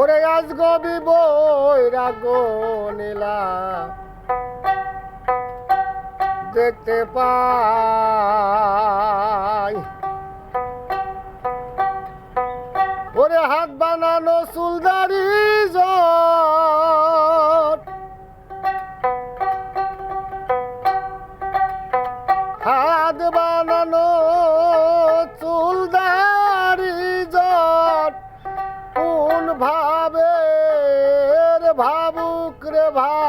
ওরে আজ গবি বৈরাগ নীলা। দেখতে পাই।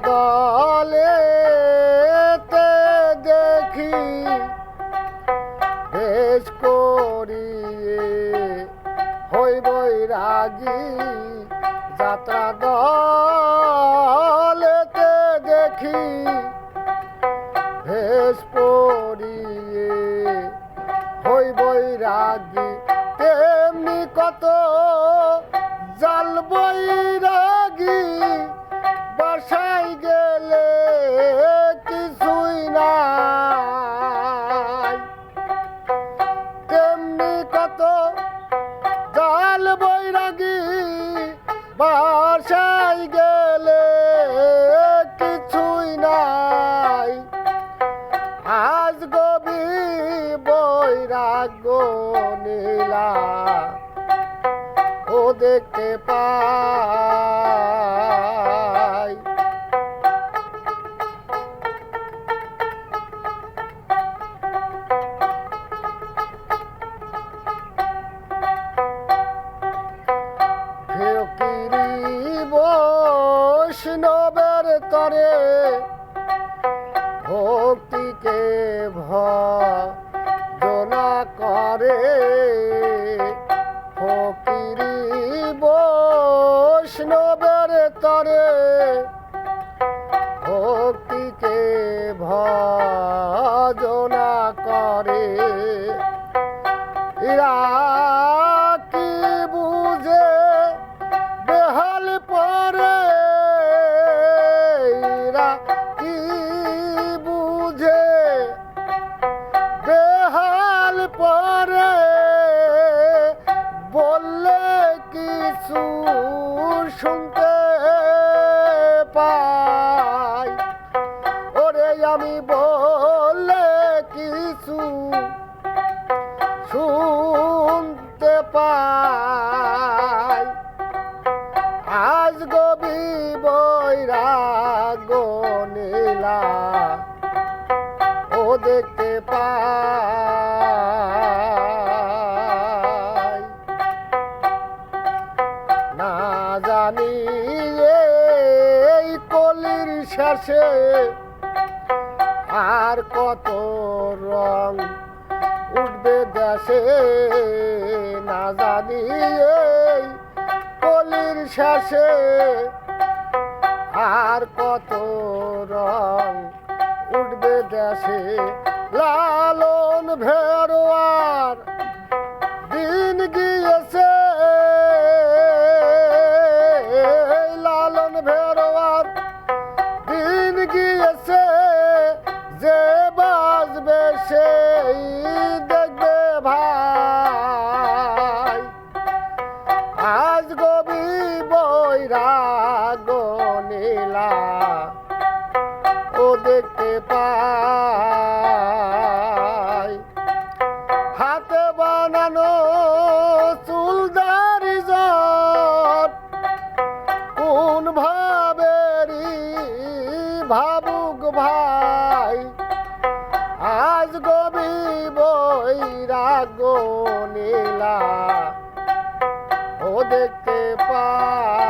দলে দেখি বেশ করিয়ে হই রাগি যাত্রা দলেতে বাসায় গেলে কিছুই নাই। আজ গবি বৈরাগ্য নীলা ও দেখতে পাই ভজনা করে। ফকিরি বৈষ্ণবের তরে ভক্তিকে ভজনা করে। ইরা শুনতে পাই। ওরে আমি বললে কিছু শুনতে পাই। আজ গবি বৈরাগ নীলা ও দেখতে পাই। শেষে আর কত রং উঠবে দেশে, না জানি এই কলির শেষে আর কত রং উঠবে দেশে, লালন ভেরোয়ার পাই হাতে বানানো চুলদারি জট কোন ভাবেরি ভাবুক ভাই? আজ গবি বৈরাগ নীলা, ও দেখতে পাই